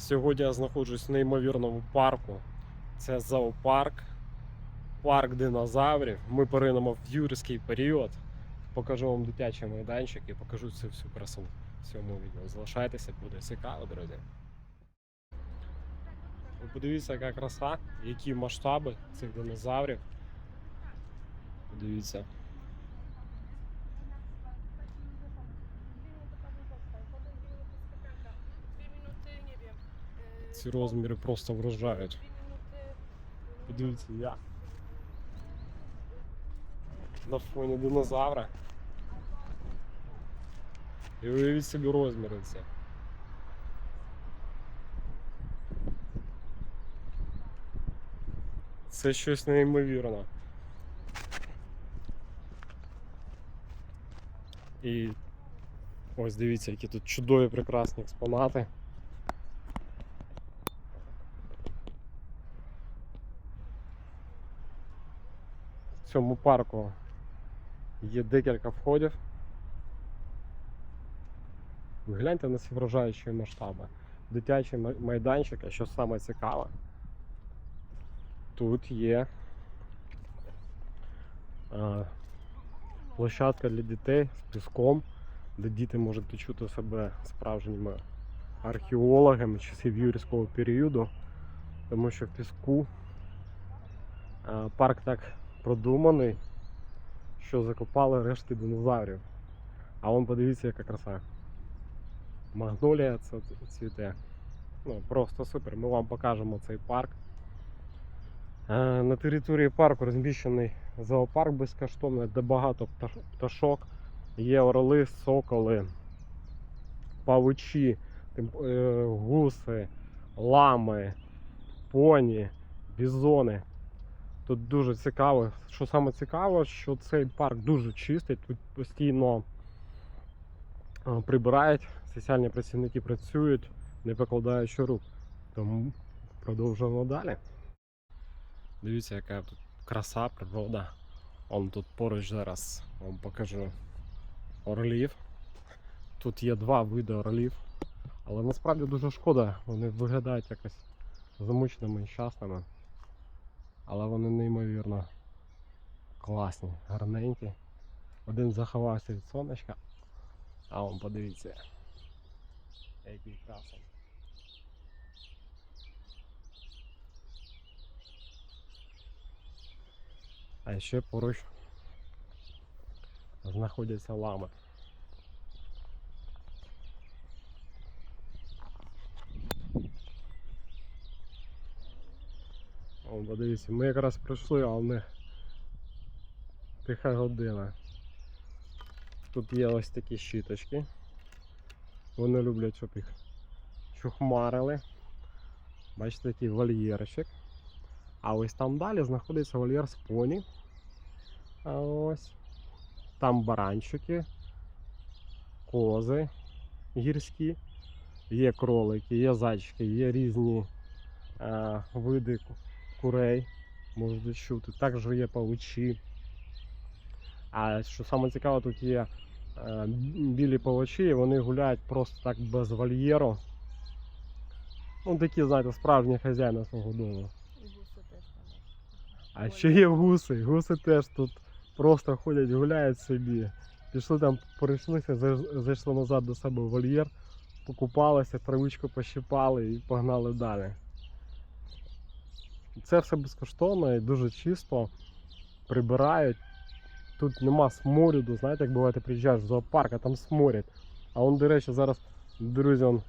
Сьогодні я знаходжусь в неймовірному парку. Це зоопарк, парк динозаврів. Ми поринемо в юрський період. Покажу вам дитячий майданчик і покажу цю всю красу в цьому відео. Залишайтеся, буде цікаво, друзі. Ви подивіться, яка краса, які масштаби цих динозаврів. Подивіться. Ці розміри просто вражають. Подивіться, я. На фоні динозавра. І уявіть собі розміри ці. Це щось неймовірне. І ось дивіться, які тут чудові прекрасні експонати. В цьому парку є декілька входів. Гляньте на ці вражаючі масштаби. Дитячий май- майданчик, а що саме цікаве, тут є площадка для дітей з піском, де діти можуть відчути себе справжніми археологами часів юрського періоду, тому що в піску парк так продуманий, що закопали рештки динозаврів. А вон подивіться, яка краса. Магнолія це цвіте. Ну, просто супер. Ми вам покажемо цей парк. Е, На території парку розміщений зоопарк безкоштовний, де багато пташок. Є орли, соколи, павучі, е, гуси, лами, поні, бізони. Тут дуже цікаво. Що саме цікаво, що цей парк дуже чистий, тут постійно прибирають, соціальні працівники працюють, не покладаючи рук. Тому продовжуємо далі. Дивіться, яка тут краса, природа. Он тут поруч зараз вам покажу орлів. Тут є два види орлів. Але насправді дуже шкода, вони виглядають якось замученими і щасними. Але вони неймовірно класні, гарненькі. Один заховався від сонечка, а он подивіться. Який красень. А ще поруч знаходяться лами. Подивіться, ми якраз прийшли, а в тиха година. Тут є ось такі щіточки. Вони люблять, щоб їх чухмарили. Бачите, такий вольєрчик. А ось там далі знаходиться вольєр з поні. А ось. Там баранчики, кози гірські, є кролики, є зайчики, є різні е, види курей, можуть чути. Також є павучі. А що саме цікаве, тут є е, білі павучі, і вони гуляють просто так без вольєру. Ну, такі, знаєте, справжні хазяїни свого дому. Gusy też tam. А ще є гуси. Гуси теж тут просто ходять, гуляють собі. Пішли там, прийшлися, зайшли назад до себе в вольєр, покупалися, травичку пощипали і погнали далі. Це все безкоштовно і дуже чисто. Прибирають. Тут нема сморіду, знаєте, як буває, ти приїжджаєш в зоопарк, а там сморять. А он, до речі, зараз, друзі, он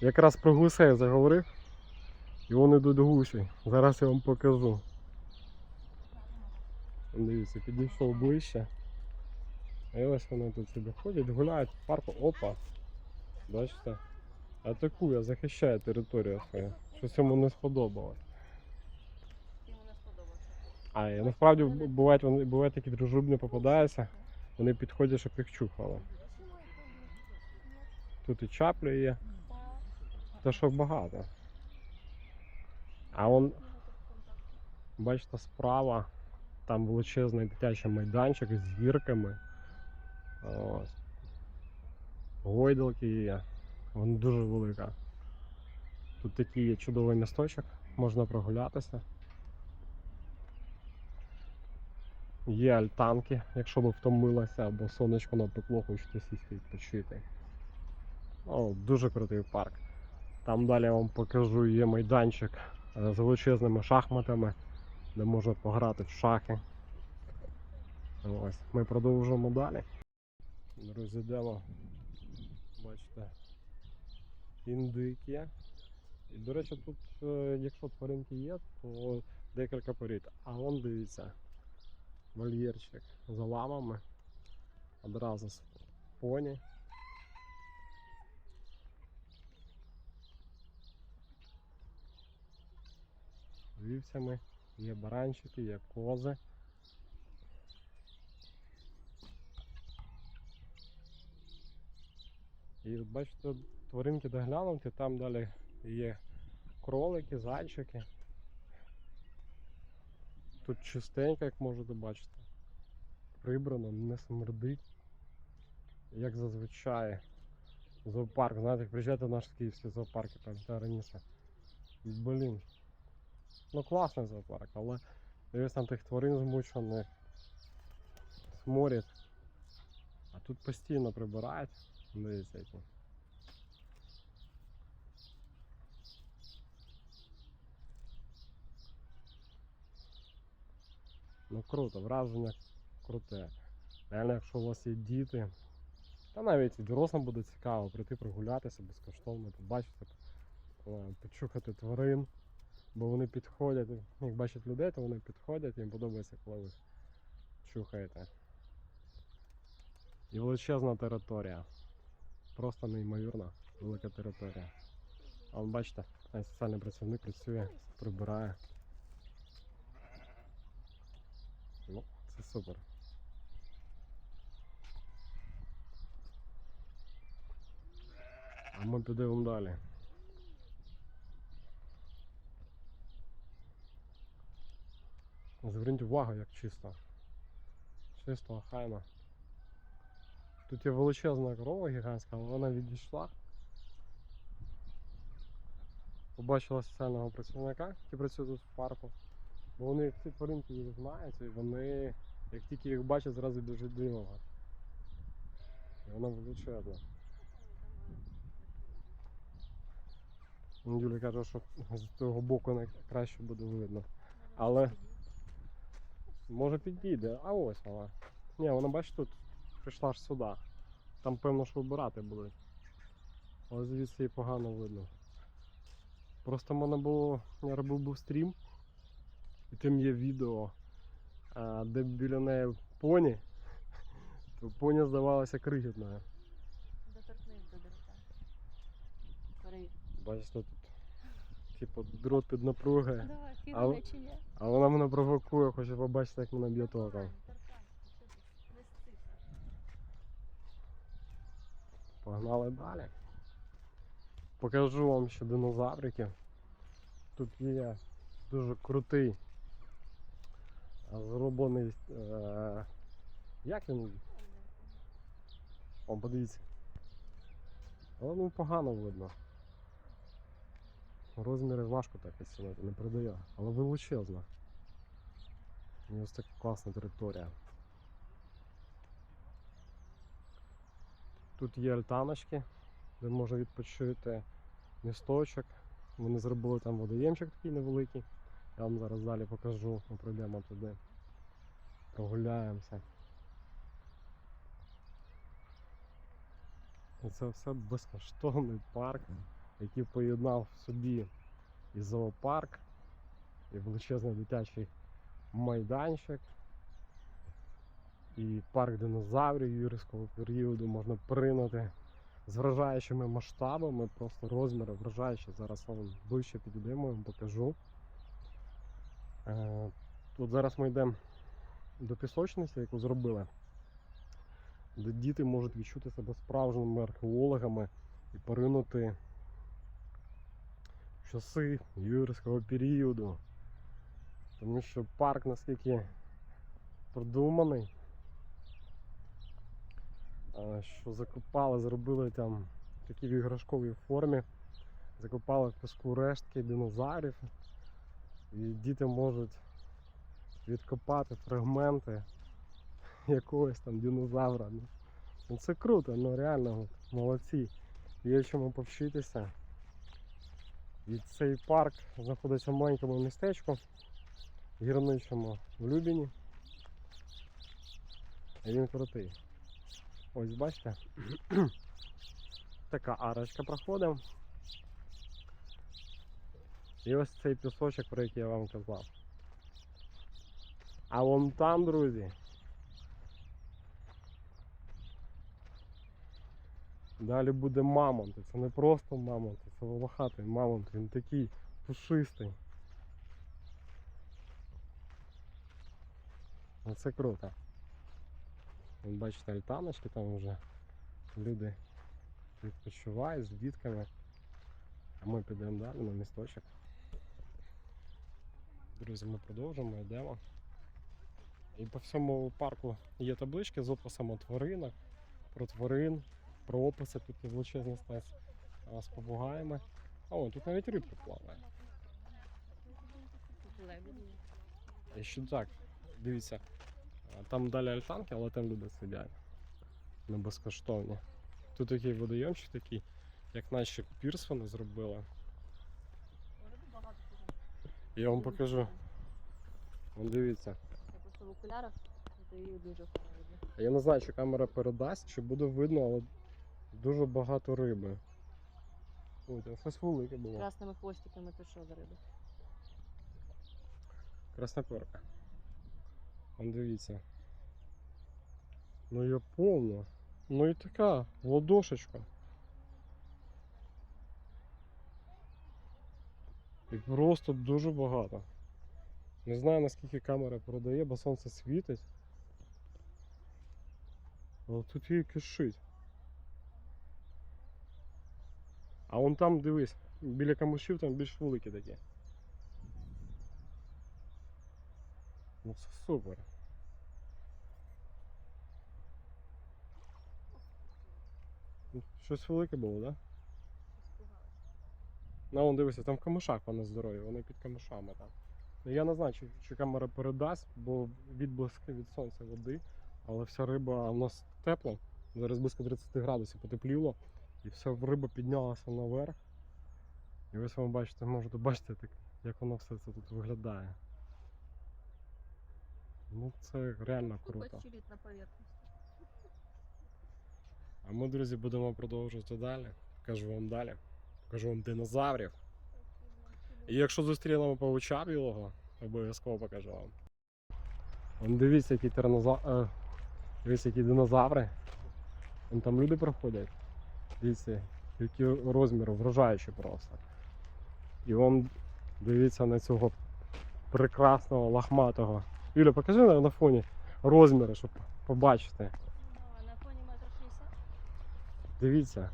якраз про гусей заговорив. І вони йдуть гусі. Зараз я вам покажу. Дивіться, підійшов ближче. І ось вони тут собі ходять, гуляють в парку. Опа. Бачите? Атакує, захищає територію свою. Щось йому не сподобалось. А насправді бувають, вони бувають такі дружелюбні попадаються, вони підходять, щоб їх чухали. Тут і чаплі є. Пташок багато. А он, бачите, справа, там величезний дитячий майданчик з гірками. Ось. Гойдалки є. Вона дуже велика. Тут такий чудовий місточок, можна прогулятися. Є альтанки, якщо ви втомилися або сонечко напекло, хочете сісти відпочити. О, дуже крутий парк. Там далі я вам покажу є майданчик е, з величезними шахматами, де можна пограти в шахи. Ось, ми продовжуємо далі. Друзі, йдемо. Бачите, індики. І, до речі, тут, е, якщо тваринки є, то декілька порід. А вон дивіться, вольєрчик за ламами. Одразу з поні. З вівцями, є баранчики, є кози. І бачите, тваринки доглянуті, там далі є кролики, зайчики. Тут чистенько, як можете бачити. Прибрано, не смердить. Як зазвичай. Зоопарк, знаєте, як приїжджаєте в наш київський зоопарк, пам'ятаю раніше. Блін. Ну класний зоопарк, але дивись там тих тварин змучених. Сморять. А тут постійно прибирають. Дивіться які. Ну круто, враження круте. Реально, якщо у вас є діти, та навіть і дорослим буде цікаво прийти прогулятися безкоштовно, побачити, е, почухати тварин, бо вони підходять, як бачать людей, то вони підходять, їм подобається, коли ви чухаєте. І величезна територія. Просто неймовірна велика територія. А вон бачите, соціальний працівник працює, прибирає. Ну, це супер. А ми підемо далі. Зверніть увагу, як чисто. Чисто, охайно. Тут є величезна корова гігантська, але вона відійшла. Побачила соціального працівника, який працює тут в парку. Бо вони ці тваринки їх знають, і вони, як тільки їх бачать, зразу біжать до нього. І вона величезна. Юля каже, що з того боку найкраще буде видно. Але може підійде, а ось вона. Ні, вона бачиш тут прийшла ж сюди. Там певно, що вибирати будуть. Але звідси її погано видно. Просто в мене було. Я робив був стрім, і там є відео, де біля неї поні, то поні здавалася крихітною. Доторкнись до. Бери. Бачите, тут типу дрот під Давай, чи ні? а вона мене провокує, хоче побачити, як мене б'є током. Погнали далі. Покажу вам ще динозавриків. Тут є дуже крутий а, зроблений. Е, як він? О, подивіться. Але ну погано видно. Розміри важко так оцінити, не передає, але величезна. І ось така класна територія. Тут є альтаночки, де можна відпочити місточок. Вони зробили там водоємчик такий невеликий. Я вам зараз далі покажу, ми пройдемо туди. Прогуляємося. І це все безкоштовний парк, який поєднав в собі і зоопарк, і величезний дитячий майданчик, і парк динозаврів юрського періоду можна поринути з вражаючими масштабами, просто розміри вражаючі. Зараз вам ближче підійдемо, покажу. Е, Тут зараз ми йдемо до пісочниці, яку зробили, де діти можуть відчути себе справжніми археологами і поринути в часи юрського періоду. Тому що парк наскільки продуманий, що закопали, зробили там такі в іграшковій формі закопали в піску рештки динозаврів. І діти можуть відкопати фрагменти якогось там динозавра. Ну, Ну це круто, ну реально молодці. Є чому повчитися. І цей парк знаходиться в маленькому містечку гірничому в Любіні. І він крутий. Ось бачите, така арочка проходить. І ось цей пісочок, про який я вам казав. А вон там, друзі. Далі буде мамонт. Це не просто мамонт, це волохатий мамонт. Він такий пушистий. Ну, Це круто. Вон, бачите, альтаночки там вже люди відпочивають з дітками. А ми підемо далі на місточок. Друзі, ми продовжуємо, йдемо. І по всьому парку є таблички з описами тваринок, про тварин, про описи тут є величезний стець з попугаями. А вон тут навіть рибка плаває. І ще так, дивіться, там далі альтанки, але там люди сидять. Не безкоштовні. Тут такий водойомчик такий, як наші пірс вони зробили. Я вам покажу. Вон дивіться. Я просто в окулярах, то її дуже видно. Я не знаю, чи камера передасть, чи буде видно, але дуже багато риби. Ой, там щось велике З було. красними хвостиками то що за риби? Красноперка. Вон дивіться. Ну я повно. Ну і така ладошечка. І просто дуже багато. Не знаю наскільки камера передає, бо сонце світить. Але тут її кишить. А вон там дивись, біля камушів там більш великі такі. Ну це супер. Щось велике було, так? Да? Ну, вон дивися, там в камишах вони здорові, вони під камишами там. Ну, я не знаю, чи, чи камера передасть, бо відблиски від сонця води, але вся риба у нас тепло. Зараз близько 30 градусів потепліло, і вся риба піднялася наверх. І ось ви бачите, можете бачити, так, як воно все це тут виглядає. Ну це реально круто. На поверхності. А ми, друзі, будемо продовжувати далі. Покажу вам далі. Покажу вам динозаврів. І якщо зустрінемо павуча білого, обов'язково покажу вам. Вон дивіться, які тиранозаври. Дивіться, які динозаври. Вон там люди проходять. Дивіться, які розміри, вражаючі просто. І вон дивіться на цього прекрасного лахматого. Юля, покажи на, на фоні розміри, щоб побачити. Ну, на фоні метр шістдесят? Дивіться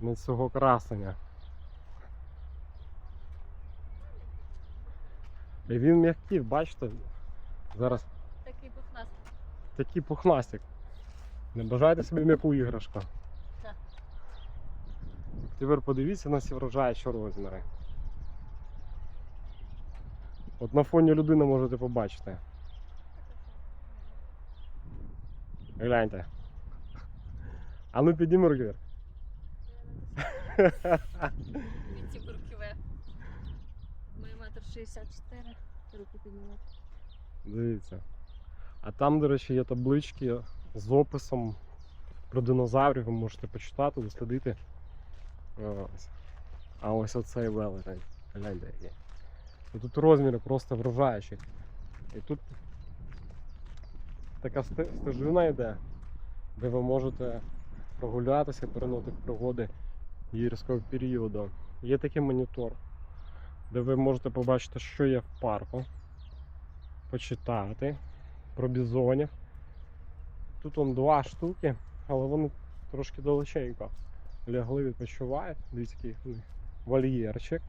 на цього красення. І він м'який, бачите? Зараз Такий пухнастий. такий пухнастик. Не бажаєте собі м'яку іграшку? Так. Тепер подивіться на ці вражаючі розміри. От на фоні людини можете побачити. Гляньте. А ну підніми руки. Вверх. Від ці бурківе. Ми метр шістдесят чотири. Руки піднімати. Дивіться. А там, до речі, є таблички з описом про динозаврів, ви можете почитати, дослідити. Ось. А ось оцей велетень. І тут розміри просто вражаючі. І тут така сте- стежина йде, де ви можете прогулятися, перенути пригоди гірського періоду. Є такий монітор, де ви можете побачити, що є в парку почитати про бізонів. Тут он два штуки, але вони трошки далеченько лягли, відпочивають. Дивіться, який вольєрчик.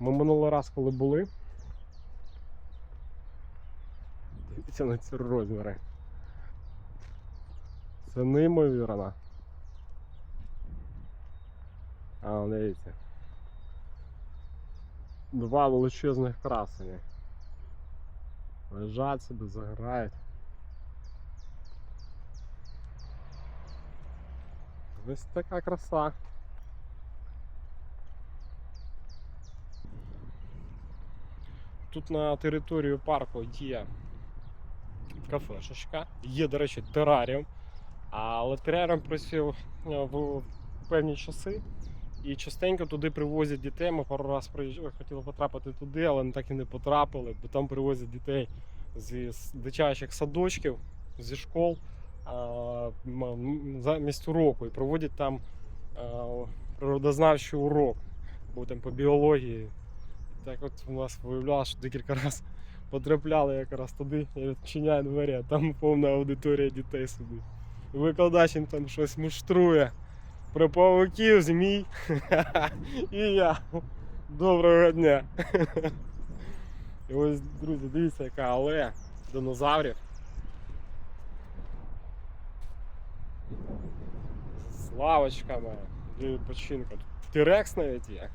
Ми минулий раз, коли були. Дивіться на ці розміри. Це неймовірно. А, вон, дивіться. Два величезних красені. Лежать собі, загорають. Ось така краса. Тут на територію парку є кафешечка, є, до речі, тераріум. Але тераріум працює е, в певні часи. І частенько туди привозять дітей. Ми пару приїжджали, хотіли потрапити туди, але так і не потрапили, бо там привозять дітей с- дитячих садочків, зі школ замість уроку і проводять там природознавчий урок, бо там по біології. Так от у нас виявлялося, що декілька разів потрапляли якраз туди, я відчиняю двері, а там повна аудиторія дітей сидить. Викладач їм там щось муштрує про павуків, змій. І я. Доброго дня. І ось, друзі, дивіться, яка алея динозаврів. З лавочками для відпочинку. Тут Тирекс навіть є.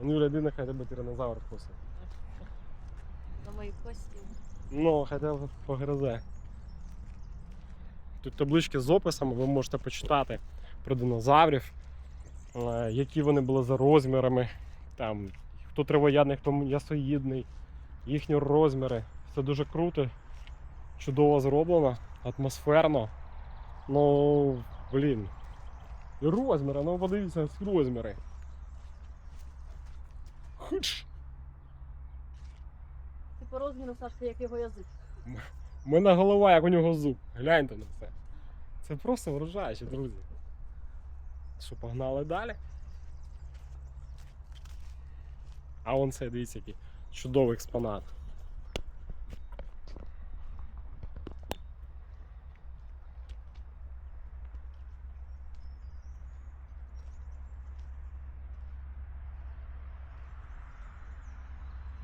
Ну, людина хай тебе тиранозавр вкусить. За мої кості. Ну, хоча б погризе. Тут таблички з описами, ви можете почитати про динозаврів, е, які вони були за розмірами, там, хто травоядний, хто м'ясоїдний, їхні розміри. Все дуже круто, чудово зроблено, атмосферно. Ну, блін. І розміри, ну подивіться ці розміри. Хуч. Ти по розміру, Сашка, як його язик. У мене голова, як у нього зуб. Гляньте на це. Це просто вражаюче, друзі. Що, погнали далі? А вон це, дивіться, який чудовий експонат.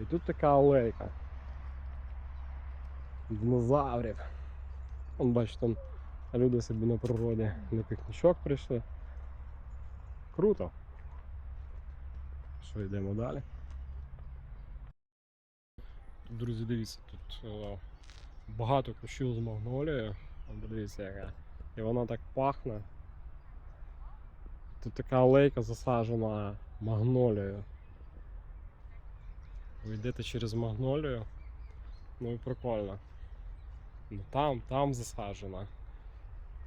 І тут така алейка. Динозаврів. Вон бачите, там люди собі на природі на пікнічок прийшли. Круто. Що йдемо далі? Друзі, дивіться, тут е, багато кущів з магнолією. Вон Подивіться, яка. І вона так пахне. Тут така алейка засаджена магнолією. Ви йдете через магнолію. Ну і прикольно. Ну, там, там засаджена.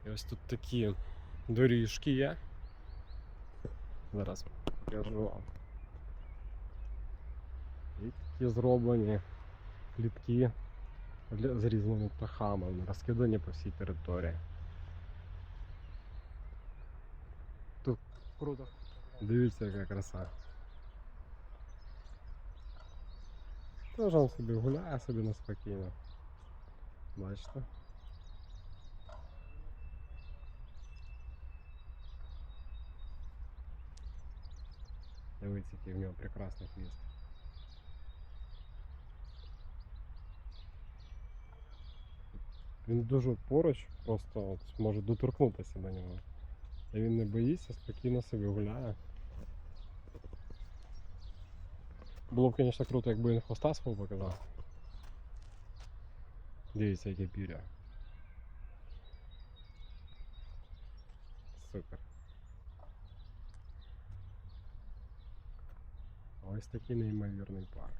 І ось тут такі доріжки є. Зараз покажу вам. І такі зроблені клітки з різними птахами, розкидані по всій території. Тут круто. Дивіться, яка краса. Тож він собі гуляє собі неспокійно. Бачите? Дивіться, який в нього прекрасний хвіст. Він дуже поруч, просто от може доторкнутися до нього. І він не боїться, спокійно собі гуляє. Було б, звісно, круто, якби він хвоста свого показав. Дивіться, яке піря. Супер. Ось такий неймовірний парк.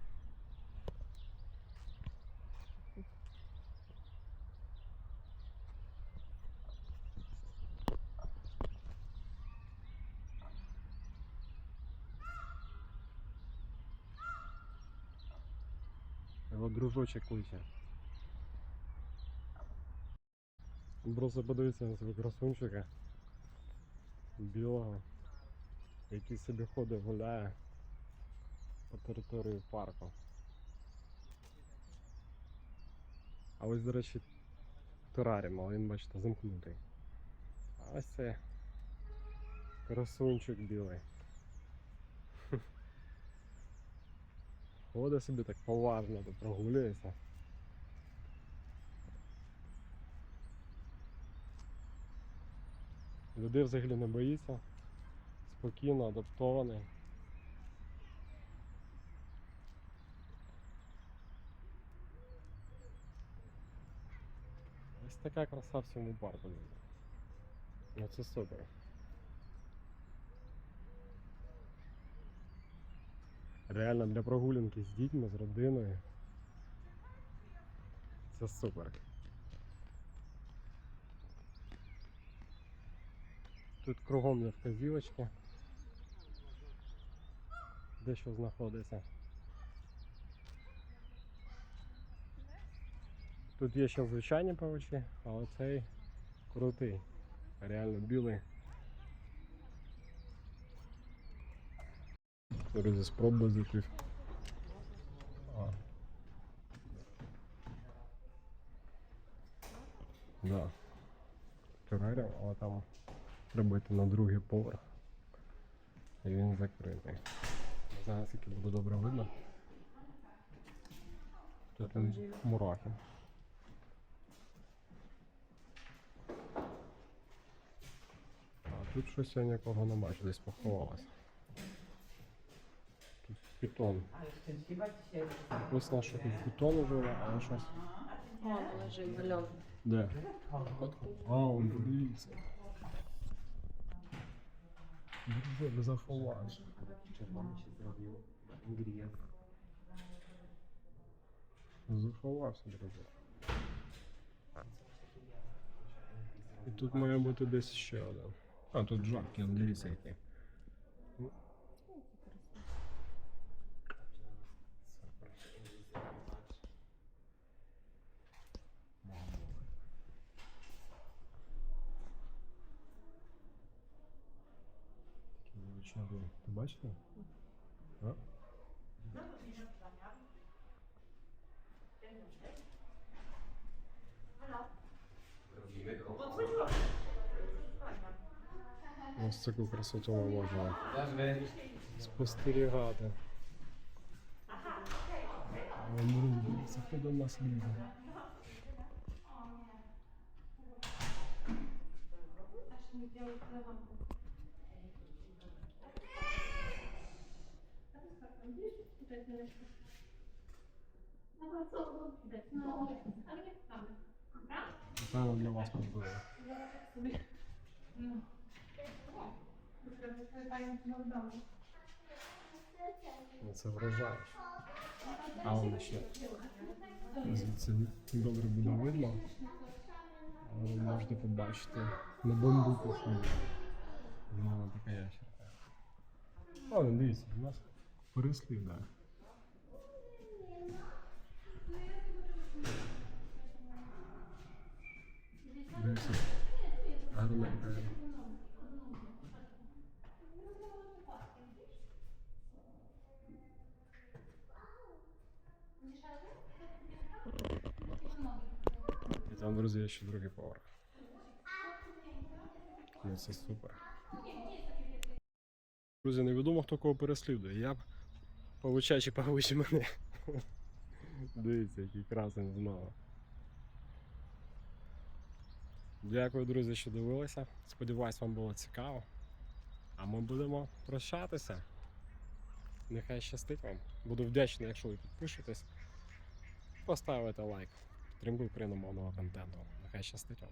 Його дружочок кличе. Просто подивіться на цього красунчика білого, який собі ходить гуляє по території парку. А ось, до речі, тераріум, але він, бачите, замкнутий. А ось це красунчик білий. Ходить собі так поважно, тут прогулюється. Людей взагалі не боїться. спокійно адаптований. Ось така краса в цьому парку. Ну це супер. Реально для прогулянки з дітьми, з родиною. Це супер. Тут кругом є вказівочки. Де що знаходиться. Тут є ще звичайні павичі, але цей крутий. Реально білий. Друзі, спробую зайти. А. Да. Тераріум, але там треба йти на другий поверх. І він закритий. Не знаю, наскільки буде добре видно. Тут він мурахи. А тут щось я нікого не бачу, десь поховалося. Тут питон. Написано, що тут питон живе, але щось. Вон лежить Альон. Де? А, он дивіться. Ще зробив Андрія. Заховався, друже. І тут має бути десь ще один. А, тут жаркий, он дивіться який. Такий величезний. Ти бачите? А? Ось таку красоту ми можемо спостерігати. О, друзі, дивіться, хто до нас лізе. Напевно, для вас можливо. Ну, Це вражає. А воно ще. Звідси добре буде видно. Ви можете побачити на бамбуку що. Знову така ящерка. О, дивіться, у нас переслів, так. Дивіться. Гарненька. Друзі, є ще другий поверх. Ну, це супер. Друзі, невідомо хто кого переслідує. Я б павучачі павучі мене. Дивіться, який красень знову. Дякую, друзі, що дивилися. Сподіваюсь, вам було цікаво. А ми будемо прощатися. Нехай щастить вам. Буду вдячний, якщо ви підпишетесь. Поставите лайк. Підтримку україномовного контенту. Нехай щастить вам.